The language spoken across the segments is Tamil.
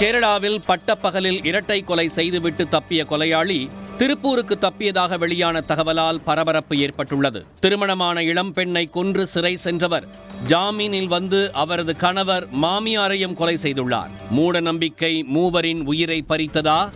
கேரளாவில் பட்டப்பகலில் இரட்டை கொலை செய்துவிட்டு தப்பிய கொலையாளி திருப்பூருக்கு தப்பியதாக வெளியான தகவலால் பரபரப்பு ஏற்பட்டுள்ளது. திருமணமான இளம் பெண்ணை கொன்று சிறை சென்றவர். ஜாமீனில் வந்து அவரது கணவர் மாமியாரையும் கொலை செய்துள்ளார். மூட நம்பிக்கை மூவரின் உயிரை பறித்ததா?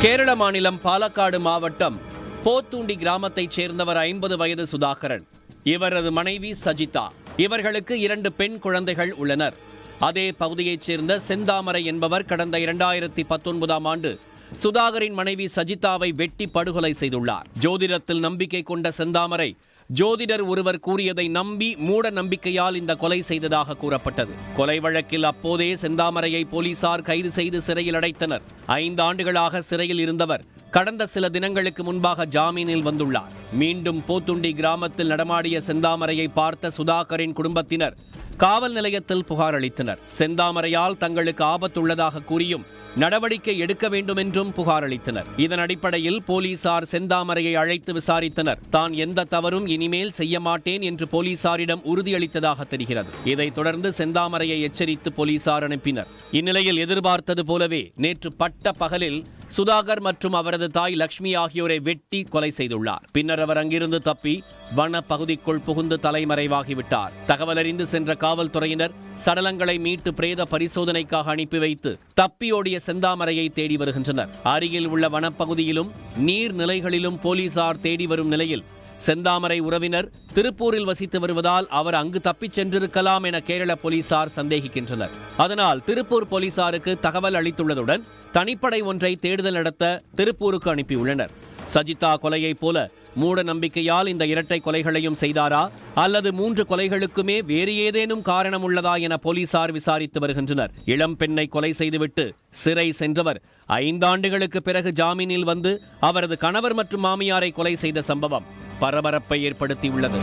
கேரள மாநிலம் பாலக்காடு மாவட்டம் போத்தூண்டி கிராமத்தைச் சேர்ந்தவர் ஐம்பது வயது சுதாகரன். இவரது மனைவி சஜிதா. இவர்களுக்கு இரண்டு பெண் குழந்தைகள் உள்ளனர். அதே பகுதியைச் சேர்ந்த செந்தாமரை என்பவர் கடந்த இரண்டாயிரத்தி பத்தொன்பதாம் ஆண்டு சுதாகரின் மனைவி சஜிதாவை வெட்டி படுகொலை செய்துள்ளார். ஜோதிடத்தில் நம்பிக்கை கொண்ட செந்தாமரை ஜோதிடர் ஒருவர் கூறியதை நம்பி மூட நம்பிக்கையால் இந்த கொலை செய்ததாக கூறப்பட்டது. கொலை வழக்கில் அப்போதே செந்தாமரையை போலீசார் கைது செய்து சிறையில் அடைத்தனர். ஐந்து ஆண்டுகளாக சிறையில் இருந்தவர் கடந்த சில தினங்களுக்கு முன்பாக ஜாமீனில் வந்துள்ளார். மீண்டும் போத்துண்டி கிராமத்தில் நடமாடிய செந்தாமரையை பார்த்த சுதாகரின் குடும்பத்தினர் காவல் நிலையத்தில் புகார் அளித்தனர். செந்தாமரையால் தங்களுக்கு ஆபத்துள்ளதாக கூறியும் நடவடிக்கை எடுக்க வேண்டும் என்றும் புகார் அளித்தனர். இதன் அடிப்படையில் போலீசார் செந்தாமரையை அழைத்து விசாரித்தனர். தான் எந்த தவறும் இனிமேல் செய்ய மாட்டேன் என்று போலீசாரிடம் உறுதியளித்ததாக தெரிகிறது. இதைத் தொடர்ந்து செந்தாமரையை எச்சரித்து போலீசார் அனுப்பினர். இந்நிலையில் எதிர்பார்த்தது போலவே நேற்று பட்ட பகலில் சுதாகர் மற்றும் அவரது தாய் லக்ஷ்மி ஆகியோரை வெட்டி கொலை செய்துள்ளார். பின்னர் அவர் அங்கிருந்து தப்பி வன பகுதிக்குள் புகுந்து தலைமறைவாகிவிட்டார். தகவலறிந்து சென்ற காவல்துறையினர் சடலங்களை மீட்டு பிரேத பரிசோதனைக்காக அனுப்பி வைத்து தப்பியோடிய செந்தாமரையை தேடி வருகின்றனர். அருகில் உள்ள வனப்பகுதியிலும் நீர்நிலைகளிலும் போலீசார் தேடி வரும் நிலையில் செந்தாமரை உறவினர் திருப்பூரில் வசித்து வருவதால் அவர் அங்கு தப்பிச் சென்றிருக்கலாம் என கேரள போலீசார் சந்தேகிக்கின்றனர். அதனால் திருப்பூர் போலீசாருக்கு தகவல் அளித்துள்ளதுடன் தனிப்படை ஒன்றை தேடுதல் நடத்த திருப்பூருக்கு அனுப்பியுள்ளனர். சஜிதா கொலையைப் போல மூட நம்பிக்கையால் இந்த இரட்டை கொலைகளையும் செய்தாரா? அல்லது மூன்று கொலைகளுக்குமே வேறு ஏதேனும் காரணம் உள்ளதா என போலீசார் விசாரித்து வருகின்றனர். இளம் பெண்ணை கொலை செய்துவிட்டு சிறை சென்றவர் ஐந்தாண்டுகளுக்கு பிறகு ஜாமீனில் வந்து அவரது கணவர் மற்றும் மாமியாரை கொலை செய்த சம்பவம் பரபரப்பை ஏற்படுத்தியுள்ளது.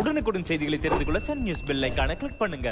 உடனுக்குடன் செய்திகளை தெரிந்து கொள்ள சன் நியூஸ் பெல் ஐகானை கிளிக் பண்ணுங்க.